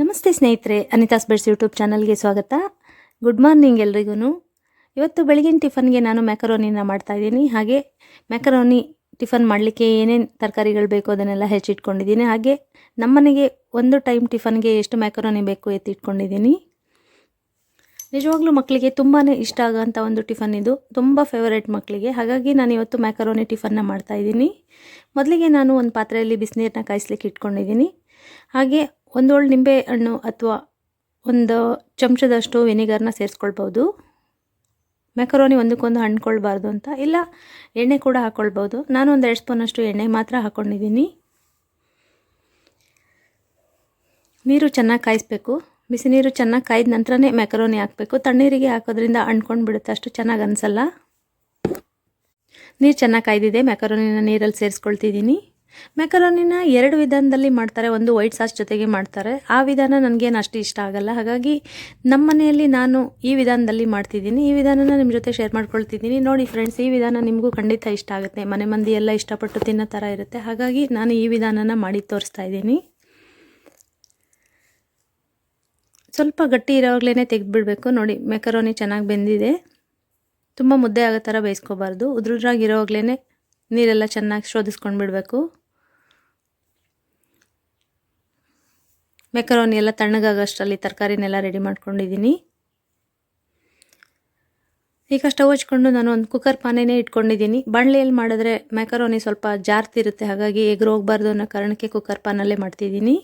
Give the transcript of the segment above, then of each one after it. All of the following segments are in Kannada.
ನಮಸ್ತೆ ಸ್ನೇಹಿತರೆ, ಅನಿತಾಸ್ ಬೆಡ್ಸ್ ಯೂಟ್ಯೂಬ್ ಚಾನಲ್ಗೆ ಸ್ವಾಗತ. ಗುಡ್ ಮಾರ್ನಿಂಗ್ ಎಲ್ರಿಗೂ ಇವತ್ತು ಬೆಳಗಿನ ಟಿಫನ್ಗೆ ನಾನು ಮ್ಯಾಕರೋನಿನ ಮಾಡ್ತಾ ಇದ್ದೀನಿ. ಹಾಗೆ ಮ್ಯಾಕರೋನಿ ಟಿಫನ್ ಮಾಡಲಿಕ್ಕೆ ಏನೇನು ತರಕಾರಿಗಳು ಬೇಕು ಅದನ್ನೆಲ್ಲ ಹೆಚ್ಚಿಟ್ಕೊಂಡಿದ್ದೀನಿ. ಹಾಗೆ ನಮ್ಮನೆಗೆ ಒಂದು ಟೈಮ್ ಟಿಫನ್ಗೆ ಎಷ್ಟು ಮ್ಯಾಕರೋನಿ ಬೇಕು ಎತ್ತಿಟ್ಕೊಂಡಿದ್ದೀನಿ. ನಿಜವಾಗ್ಲೂ ಮಕ್ಕಳಿಗೆ ತುಂಬಾ ಇಷ್ಟ ಆಗೋಂಥ ಒಂದು ಟಿಫನ್ ಇದು. ತುಂಬ ಫೇವರೇಟ್ ಮಕ್ಕಳಿಗೆ. ಹಾಗಾಗಿ ನಾನು ಇವತ್ತು ಮ್ಯಾಕರೋನಿ ಟಿಫನ್ನ ಮಾಡ್ತಾ ಇದ್ದೀನಿ. ಮೊದಲಿಗೆ ನಾನು ಒಂದು ಪಾತ್ರೆಯಲ್ಲಿ ಬಿಸಿನೀರನ್ನ ಕಾಯಿಸ್ಲಿಕ್ಕೆ ಇಟ್ಕೊಂಡಿದ್ದೀನಿ. ಹಾಗೆ ಒಂದು ಒಳ್ಳೆ ನಿಂಬೆ ಹಣ್ಣು ಅಥವಾ ಒಂದು ಚಮಚದಷ್ಟು ವಿನೆಗರ್ನ ಸೇರಿಸ್ಕೊಳ್ಬೋದು ಮೆಕರೋನಿ ಒಂದಕ್ಕೊಂದು ಹಣ್ಕೊಳ್ಬಾರ್ದು ಅಂತ. ಇಲ್ಲ, ಎಣ್ಣೆ ಕೂಡ ಹಾಕ್ಕೊಳ್ಬೋದು ನಾನು ಒಂದು ಎರಡು ಸ್ಪೂನಷ್ಟು ಎಣ್ಣೆ ಮಾತ್ರ ಹಾಕ್ಕೊಂಡಿದ್ದೀನಿ ನೀರು ಚೆನ್ನಾಗಿ ಕಾಯಿಸ್ಬೇಕು. ಬಿಸಿ ನೀರು ಚೆನ್ನಾಗಿ ಕಾಯ್ದ ನಂತರನೇ ಮೆಕರೋನಿ ಹಾಕಬೇಕು. ತಣ್ಣೀರಿಗೆ ಹಾಕೋದ್ರಿಂದ ಅಣ್ಕೊಂಡು ಬಿಡುತ್ತೆ. ಅಷ್ಟು ಚೆನ್ನಾಗಿ ಅನಿಸಲ್ಲ. ನೀರು ಚೆನ್ನಾಗಿ ಕಾಯ್ದಿದೆ. ಮೆಕರೋನಿನ ನೀರಲ್ಲಿ ಸೇರಿಸ್ಕೊಳ್ತಿದ್ದೀನಿ. ಮ್ಯಾಕರೋನಿನ ಎರಡು ವಿಧಾನದಲ್ಲಿ ಮಾಡ್ತಾರೆ, ಒಂದು ವೈಟ್ ಸಾಸ್ ಜೊತೆಗೆ ಮಾಡ್ತಾರೆ. ಆ ವಿಧಾನ ನನಗೇನು ಅಷ್ಟು ಇಷ್ಟ ಆಗಲ್ಲ. ಹಾಗಾಗಿ ನಮ್ಮ ಮನೆಯಲ್ಲಿ ನಾನು ಈ ವಿಧಾನದಲ್ಲಿ ಮಾಡ್ತಿದ್ದೀನಿ. ಈ ವಿಧಾನನ ನಿಮ್ಮ ಜೊತೆ ಶೇರ್ ಮಾಡ್ಕೊಳ್ತಿದ್ದೀನಿ. ನೋಡಿ ಫ್ರೆಂಡ್ಸ್, ಈ ವಿಧಾನ ನಿಮಗೂ ಖಂಡಿತ ಇಷ್ಟ ಆಗುತ್ತೆ. ಮನೆ ಮಂದಿ ಎಲ್ಲ ಇಷ್ಟಪಟ್ಟು ತಿನ್ನೋ ಥರ ಇರುತ್ತೆ. ಹಾಗಾಗಿ ನಾನು ಈ ವಿಧಾನನ ಮಾಡಿ ತೋರಿಸ್ತಾ ಇದ್ದೀನಿ. ಸ್ವಲ್ಪ ಗಟ್ಟಿ ಇರೋವಾಗಲೇ ತೆಗೆದುಬಿಡಬೇಕು. ನೋಡಿ, ಮೆಕರೋನಿ ಚೆನ್ನಾಗಿ ಬೆಂದಿದೆ. ತುಂಬ ಮುದ್ದೆ ಆಗೋ ಥರ ಬೇಯಿಸ್ಕೋಬಾರ್ದು. ಉದ್ರುದ್ರಾಗಿರೋವಾಗಲೇ ನೀರೆಲ್ಲ ಚೆನ್ನಾಗಿ ಶೋಧಿಸ್ಕೊಂಡು ಬಿಡಬೇಕು ಮೆಕರೋನಿ ಎಲ್ಲ ತಣ್ಣಗಾಗೋಷ್ಟರಲ್ಲಿ ತರಕಾರಿನೆಲ್ಲ ರೆಡಿ ಮಾಡ್ಕೊಂಡಿದ್ದೀನಿ. ಈಗ ಸ್ಟವ್ ಹಚ್ಕೊಂಡು ನಾನು ಒಂದು ಕುಕ್ಕರ್ ಪಾನೇನೆ ಇಟ್ಕೊಂಡಿದ್ದೀನಿ. ಬಾಣಲೆಯಲ್ಲಿ ಮಾಡಿದ್ರೆ ಮ್ಯಾಕರೋನಿ ಸ್ವಲ್ಪ ಜಾರ್ತಿರುತ್ತೆ ಹಾಗಾಗಿ ಎಗ್ರು ಹೋಗಬಾರ್ದು ಅನ್ನೋ ಕಾರಣಕ್ಕೆ ಕುಕ್ಕರ್ ಪಾನಲ್ಲೇ ಮಾಡ್ತಿದ್ದೀನಿ.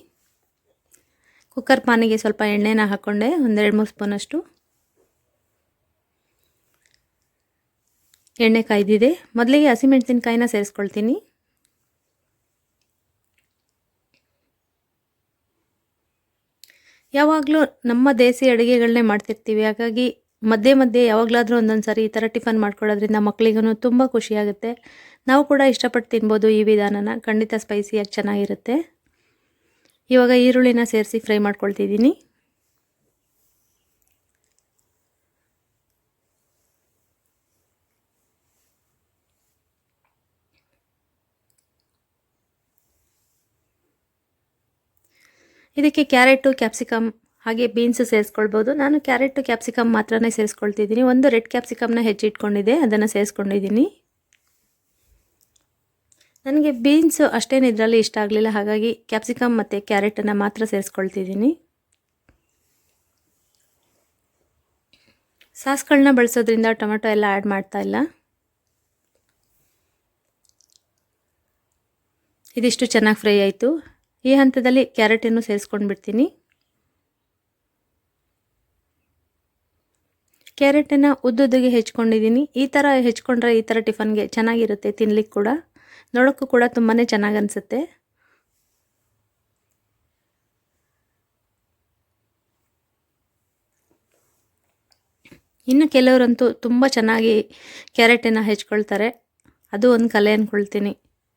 ಕುಕ್ಕರ್ ಪಾನಿಗೆ ಸ್ವಲ್ಪ ಎಣ್ಣೆನ ಹಾಕ್ಕೊಂಡೆ ಒಂದೆರಡು ಮೂರು ಸ್ಪೂನಷ್ಟು. ಎಣ್ಣೆ ಕಾಯ್ದಿದೆ. ಮೊದಲಿಗೆ ಹಸಿಮೆಣಸಿನ್ಕಾಯಿನ ಸೇರಿಸ್ಕೊಳ್ತೀನಿ. ಯಾವಾಗಲೂ ನಮ್ಮ ದೇಸಿ ಅಡುಗೆಗಳನ್ನೇ ಮಾಡ್ತಿರ್ತೀವಿ. ಹಾಗಾಗಿ ಮಧ್ಯೆ ಮಧ್ಯೆ ಯಾವಾಗಲಾದರೂ ಒಂದೊಂದು ಸಾರಿ ಈ ಥರ ಟಿಫನ್ ಮಾಡ್ಕೊಳ್ಳೋದ್ರಿಂದ ಮಕ್ಕಳಿಗೂ ತುಂಬ ಖುಷಿಯಾಗುತ್ತೆ. ನಾವು ಕೂಡ ಇಷ್ಟಪಟ್ಟು ತಿನ್ಬೋದು ಈ ವಿಧಾನನ. ಖಂಡಿತ ಸ್ಪೈಸಿಯಾಗಿ ಚೆನ್ನಾಗಿರುತ್ತೆ. ಇವಾಗ ಈರುಳ್ಳಿನ ಸೇರಿಸಿ ಫ್ರೈ ಮಾಡ್ಕೊಳ್ತಿದ್ದೀನಿ. ಇದಕ್ಕೆ ಕ್ಯಾರೆಟು ಕ್ಯಾಪ್ಸಿಕಮ್ ಹಾಗೆ ಬೀನ್ಸ್ ಸೇರಿಸ್ಕೊಳ್ಬೋದು. ನಾನು ಕ್ಯಾರೆಟು ಕ್ಯಾಪ್ಸಿಕಮ್ ಮಾತ್ರನೇ ಸೇರಿಸ್ಕೊಳ್ತಿದ್ದೀನಿ. ಒಂದು ರೆಡ್ ಕ್ಯಾಪ್ಸಿಕಮ್ನ ಹೆಚ್ಚಿಟ್ಕೊಂಡಿದೆ ಅದನ್ನು ಸೇರಿಸ್ಕೊಂಡಿದ್ದೀನಿ. ನನಗೆ ಬೀನ್ಸ್ ಅಷ್ಟೇನು ಇದರಲ್ಲಿ ಇಷ್ಟ ಆಗಲಿಲ್ಲ, ಹಾಗಾಗಿ ಕ್ಯಾಪ್ಸಿಕಮ್ ಮತ್ತು ಕ್ಯಾರೆಟನ್ನು ಮಾತ್ರ ಸೇರಿಸ್ಕೊಳ್ತಿದ್ದೀನಿ. ಸಾಸ್ಗಳನ್ನ ಬಳಸೋದ್ರಿಂದ ಟೊಮೆಟೊ ಎಲ್ಲ ಆ್ಯಡ್ ಮಾಡ್ತಾ ಇಲ್ಲ. ಇದಿಷ್ಟು ಚೆನ್ನಾಗಿ ಫ್ರೈ ಆಯಿತು. ಈ ಹಂತದಲ್ಲಿ ಕ್ಯಾರೆಟನ್ನು ಸೇರಿಸ್ಕೊಂಡು ಬಿಡ್ತೀನಿ ಕ್ಯಾರೆಟನ್ನು ಉದ್ದುದ್ದಿಗೆ ಹೆಚ್ಕೊಂಡಿದ್ದೀನಿ. ಈ ಥರ ಹೆಚ್ಕೊಂಡ್ರೆ ಈ ಥರ ಟಿಫನ್ಗೆ ಚೆನ್ನಾಗಿರುತ್ತೆ ತಿನ್ಲಿಕ್ಕೆ ಕೂಡ. ನೋಡೋಕ್ಕೂ ಕೂಡ ತುಂಬಾ ಚೆನ್ನಾಗಿ ಅನಿಸುತ್ತೆ. ಇನ್ನು ಕೆಲವರಂತೂ ತುಂಬ ಚೆನ್ನಾಗಿ ಕ್ಯಾರೆಟನ್ನು ಹೆಚ್ಕೊಳ್ತಾರೆ. ಅದು ಒಂದು ಕಲೆ ಅಂದ್ಕೊಳ್ತೀನಿ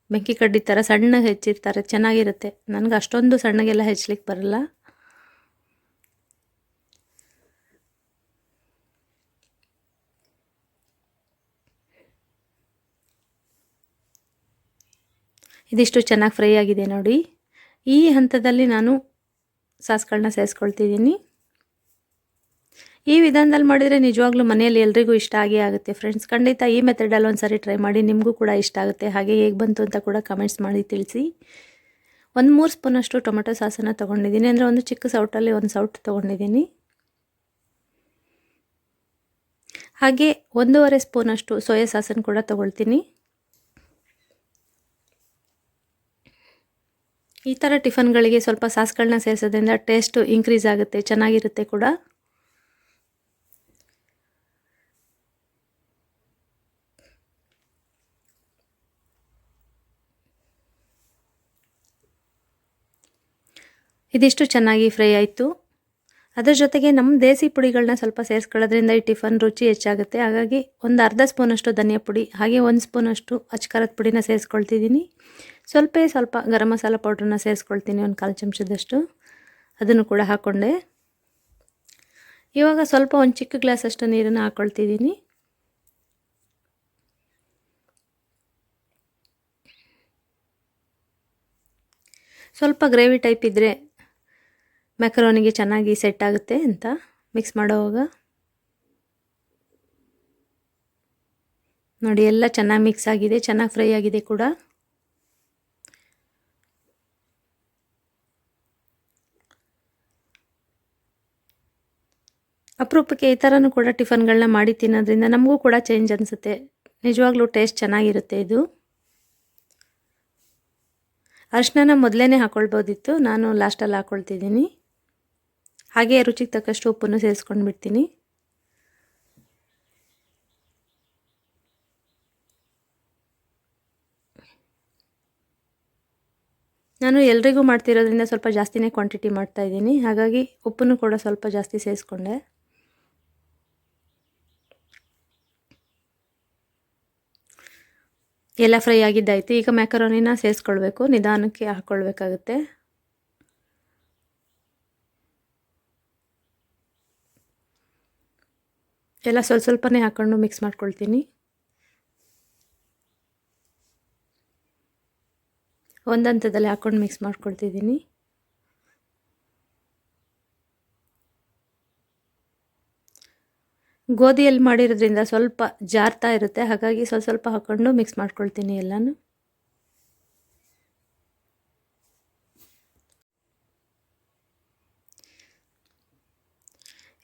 ಬೆಂಕಿ ಕಡ್ಡಿ ಥರ ಸಣ್ಣಗೆ ಹೆಚ್ಚಿರ್ತಾರೆ, ಚೆನ್ನಾಗಿರುತ್ತೆ. ನನಗೆ ಅಷ್ಟೊಂದು ಸಣ್ಣಗೆಲ್ಲ ಹೆಚ್ಚಲಿಕ್ಕೆ ಬರಲ್ಲ. ಇದಿಷ್ಟು ಚೆನ್ನಾಗಿ ಫ್ರೈ ಆಗಿದೆ ನೋಡಿ. ಈ ಹಂತದಲ್ಲಿ ನಾನು ಸಾಸ್ಗಳನ್ನ ಸೇರಿಸ್ಕೊಳ್ತಿದ್ದೀನಿ ಈ ವಿಧಾನದಲ್ಲಿ ಮಾಡಿದರೆ ನಿಜವಾಗ್ಲೂ ಮನೆಯಲ್ಲಿ ಎಲ್ರಿಗೂ ಇಷ್ಟ ಆಗೇ ಆಗುತ್ತೆ. ಫ್ರೆಂಡ್ಸ್ ಖಂಡಿತ ಈ ಮೆಥಡಲ್ಲಿ ಒಂದು ಸಾರಿ ಟ್ರೈ ಮಾಡಿ ನಿಮಗೂ ಕೂಡ ಇಷ್ಟ ಆಗುತ್ತೆ. ಹಾಗೆ ಹೇಗೆ ಬಂತು ಅಂತ ಕೂಡ ಕಮೆಂಟ್ಸ್ ಮಾಡಿ ತಿಳಿಸಿ. ಒಂದು ಮೂರು ಸ್ಪೂನಷ್ಟು ಟೊಮೆಟೊ ಸಾಸನ್ನು ತೊಗೊಂಡಿದ್ದೀನಿ. ಅಂದರೆ ಒಂದು ಚಿಕ್ಕ ಸೌಟಲ್ಲಿ ಒಂದು ಸೌಟ್ ತೊಗೊಂಡಿದ್ದೀನಿ. ಹಾಗೆ ಒಂದೂವರೆ ಸ್ಪೂನಷ್ಟು ಸೋಯಾ ಸಾಸನ್ನು ಕೂಡ ತೊಗೊಳ್ತೀನಿ. ಈ ಥರ ಟಿಫನ್ಗಳಿಗೆ ಸ್ವಲ್ಪ ಸಾಸ್ಗಳನ್ನ ಸೇರಿಸೋದ್ರಿಂದ ಟೇಸ್ಟು ಇನ್ಕ್ರೀಸ್ ಆಗುತ್ತೆ, ಚೆನ್ನಾಗಿರುತ್ತೆ ಕೂಡ. ಇದಿಷ್ಟು ಚೆನ್ನಾಗಿ ಫ್ರೈ ಆಯಿತು. ಅದರ ಜೊತೆಗೆ ನಮ್ಮ ದೇಸಿ ಪುಡಿಗಳನ್ನ ಸ್ವಲ್ಪ ಸೇರಿಸ್ಕೊಳ್ಳೋದ್ರಿಂದ ಈ ಟಿಫನ್ ರುಚಿ ಹೆಚ್ಚಾಗುತ್ತೆ. ಹಾಗಾಗಿ ಒಂದು ಅರ್ಧ ಸ್ಪೂನಷ್ಟು ಧನಿಯಾ ಪುಡಿ, ಹಾಗೆ ಒಂದು ಸ್ಪೂನಷ್ಟು ಅಚ್ಕಾರದ ಪುಡಿನ ಸೇರಿಸ್ಕೊಳ್ತಿದ್ದೀನಿ ಸ್ವಲ್ಪ ಸ್ವಲ್ಪ ಗರಂ ಮಸಾಲ ಪೌಡ್ರನ್ನ ಸೇರಿಸ್ಕೊಳ್ತೀನಿ ಒಂದು ಕಾಲು ಚಮಚದಷ್ಟು. ಅದನ್ನು ಕೂಡ ಹಾಕ್ಕೊಂಡೆ ಇವಾಗ ಸ್ವಲ್ಪ ಒಂದು ಚಿಕ್ಕ ಗ್ಲಾಸಷ್ಟು ನೀರನ್ನು ಹಾಕ್ಕೊಳ್ತಿದ್ದೀನಿ ಸ್ವಲ್ಪ ಗ್ರೇವಿ ಟೈಪ್ ಇದ್ದರೆ ಮ್ಯಾಕರೋನಿಗೆ ಚೆನ್ನಾಗಿ ಸೆಟ್ ಆಗುತ್ತೆ ಅಂತ ಮಿಕ್ಸ್ ಮಾಡೋವಾಗ. ನೋಡಿ, ಎಲ್ಲ ಚೆನ್ನಾಗಿ ಮಿಕ್ಸ್ ಆಗಿದೆ, ಚೆನ್ನಾಗಿ ಫ್ರೈ ಆಗಿದೆ ಕೂಡ. ಅಪರೂಪಕ್ಕೆ ಈ ಥರನೂ ಕೂಡ ಟಿಫನ್ಗಳನ್ನ ಮಾಡಿ ತಿನ್ನೋದ್ರಿಂದ ನಮಗೂ ಕೂಡ ಚೇಂಜ್ ಅನಿಸುತ್ತೆ. ನಿಜವಾಗ್ಲೂ ಟೇಸ್ಟ್ ಚೆನ್ನಾಗಿರುತ್ತೆ ಇದು. ಅರಿಶಿನ ಮೊದಲೇ ಹಾಕ್ಕೊಳ್ಬೋದಿತ್ತು ನಾನು ಲಾಸ್ಟಲ್ಲಿ ಹಾಕ್ಕೊಳ್ತಿದ್ದೀನಿ ಹಾಗೆ ರುಚಿಗೆ ತಕ್ಕಷ್ಟು ಉಪ್ಪನ್ನು ಸೇರಿಸ್ಕೊಂಡು ಬಿಡ್ತೀನಿ. ನಾನು ಎಲ್ರಿಗೂ ಮಾಡ್ತಿರೋದ್ರಿಂದ ಸ್ವಲ್ಪ ಜಾಸ್ತಿನೇ ಕ್ವಾಂಟಿಟಿ ಮಾಡ್ತಾಯಿದ್ದೀನಿ ಹಾಗಾಗಿ ಉಪ್ಪನ್ನು ಕೂಡ ಸ್ವಲ್ಪ ಜಾಸ್ತಿ ಸೇರಿಸ್ಕೊಂಡೆ. ಎಲ್ಲ ಫ್ರೈ ಆಗಿದ್ದಾಯಿತು. ಈಗ ಮ್ಯಾಕರೋನಿನ ಸೇರಿಸ್ಕೊಳ್ಬೇಕು. ನಿಧಾನಕ್ಕೆ ಹಾಕ್ಕೊಳ್ಬೇಕಾಗುತ್ತೆ. ಎಲ್ಲ ಸ್ವಲ್ಪ ಸ್ವಲ್ಪನೇ ಹಾಕ್ಕೊಂಡು ಮಿಕ್ಸ್ ಮಾಡ್ಕೊಳ್ತೀನಿ. ಒಂದು ಹಂತದಲ್ಲಿ ಹಾಕ್ಕೊಂಡು ಮಿಕ್ಸ್ ಮಾಡ್ಕೊಳ್ತಿದ್ದೀನಿ. ಗೋಧಿಯಲ್ಲಿ ಮಾಡಿರೋದ್ರಿಂದ ಸ್ವಲ್ಪ ಜಾರ್ತಾ ಇರುತ್ತೆ, ಹಾಗಾಗಿ ಸ್ವಲ್ಪ ಸ್ವಲ್ಪ ಹಾಕ್ಕೊಂಡು ಮಿಕ್ಸ್ ಮಾಡ್ಕೊಳ್ತೀನಿ ಎಲ್ಲನೂ.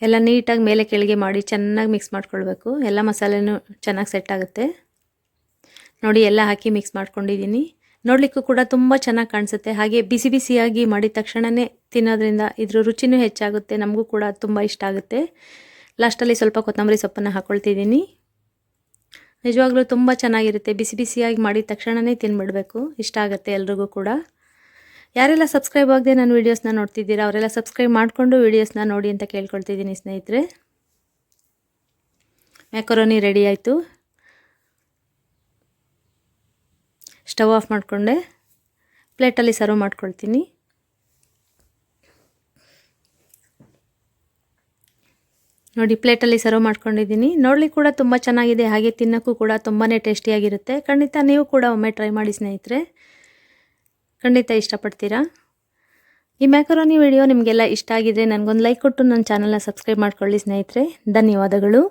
ಎಲ್ಲ ನೀಟಾಗಿ ಮೇಲೆ ಕೆಳಗೆ ಮಾಡಿ ಚೆನ್ನಾಗಿ ಮಿಕ್ಸ್ ಮಾಡ್ಕೊಳ್ಬೇಕು. ಎಲ್ಲ ಮಸಾಲೆನೂ ಚೆನ್ನಾಗಿ ಸೆಟ್ ಆಗುತ್ತೆ. ನೋಡಿ, ಎಲ್ಲ ಹಾಕಿ ಮಿಕ್ಸ್ ಮಾಡ್ಕೊಂಡಿದ್ದೀನಿ. ನೋಡಲಿಕ್ಕೂ ಕೂಡ ತುಂಬ ಚೆನ್ನಾಗಿ ಕಾಣಿಸುತ್ತೆ. ಹಾಗೆ ಬಿಸಿ ಬಿಸಿಯಾಗಿ ಮಾಡಿದ ತಕ್ಷಣವೇ ತಿನ್ನೋದ್ರಿಂದ ಇದ್ರ ರುಚಿನೂ ಹೆಚ್ಚಾಗುತ್ತೆ. ನಮಗೂ ಕೂಡ ತುಂಬ ಇಷ್ಟ ಆಗುತ್ತೆ. ಲಾಸ್ಟಲ್ಲಿ ಸ್ವಲ್ಪ ಕೊತ್ತಂಬರಿ ಸೊಪ್ಪನ್ನು ಹಾಕ್ಕೊಳ್ತಿದ್ದೀನಿ ನಿಜವಾಗ್ಲೂ ತುಂಬ ಚೆನ್ನಾಗಿರುತ್ತೆ. ಬಿಸಿ ಬಿಸಿಯಾಗಿ ಮಾಡಿದ ತಕ್ಷಣವೇ ತಿನ್ಬಿಡಬೇಕು. ಇಷ್ಟ ಆಗುತ್ತೆ ಎಲ್ರಿಗೂ ಕೂಡ. ಯಾರೆಲ್ಲ ಸಬ್ಸ್ಕ್ರೈಬ್ ಆಗದೆ ನಾನು ವೀಡಿಯೋಸ್ನ ನೋಡ್ತಿದ್ದೀರಾ, ಅವರೆಲ್ಲ ಸಬ್ಸ್ಕ್ರೈಬ್ ಮಾಡಿಕೊಂಡು ವೀಡಿಯೋಸ್ನ ನೋಡಿ ಅಂತ ಕೇಳ್ಕೊಳ್ತಿದ್ದೀನಿ ಸ್ನೇಹಿತರೆ. ಮ್ಯಾಕರೋನಿ ರೆಡಿ ಆಯಿತು. ಸ್ಟವ್ ಆಫ್ ಮಾಡಿಕೊಂಡೆ. ಪ್ಲೇಟಲ್ಲಿ ಸರ್ವ್ ಮಾಡ್ಕೊಳ್ತೀನಿ. ನೋಡಿ ಪ್ಲೇಟಲ್ಲಿ ಸರ್ವ್ ಮಾಡ್ಕೊಂಡಿದ್ದೀನಿ. ನೋಡ್ಲಿಕ್ಕೆ ಕೂಡ ತುಂಬ ಚೆನ್ನಾಗಿದೆ, ಹಾಗೆ ತಿನ್ನೋಕ್ಕೂ ಕೂಡ ತುಂಬಾ ಟೇಸ್ಟಿಯಾಗಿರುತ್ತೆ ಖಂಡಿತ ನೀವು ಕೂಡ ಒಮ್ಮೆ ಟ್ರೈ ಮಾಡಿ ಸ್ನೇಹಿತರೆ. ಖಂಡಿತ ಇಷ್ಟಪಡ್ತೀರಾ? ಈ ಮ್ಯಾಕರೋನಿ ವಿಡಿಯೋ ನಿಮಗೆಲ್ಲ ಇಷ್ಟ ಆಗಿದ್ರೆ ನನಗೊಂದು ಲೈಕ್ ಕೊಟ್ಟು ನನ್ನ ಚಾನಲ್ನ ಸಬ್ಸ್ಕ್ರೈಬ್ ಮಾಡ್ಕೊಳ್ಳಿ ಸ್ನೇಹಿತರೆ. ಧನ್ಯವಾದಗಳು.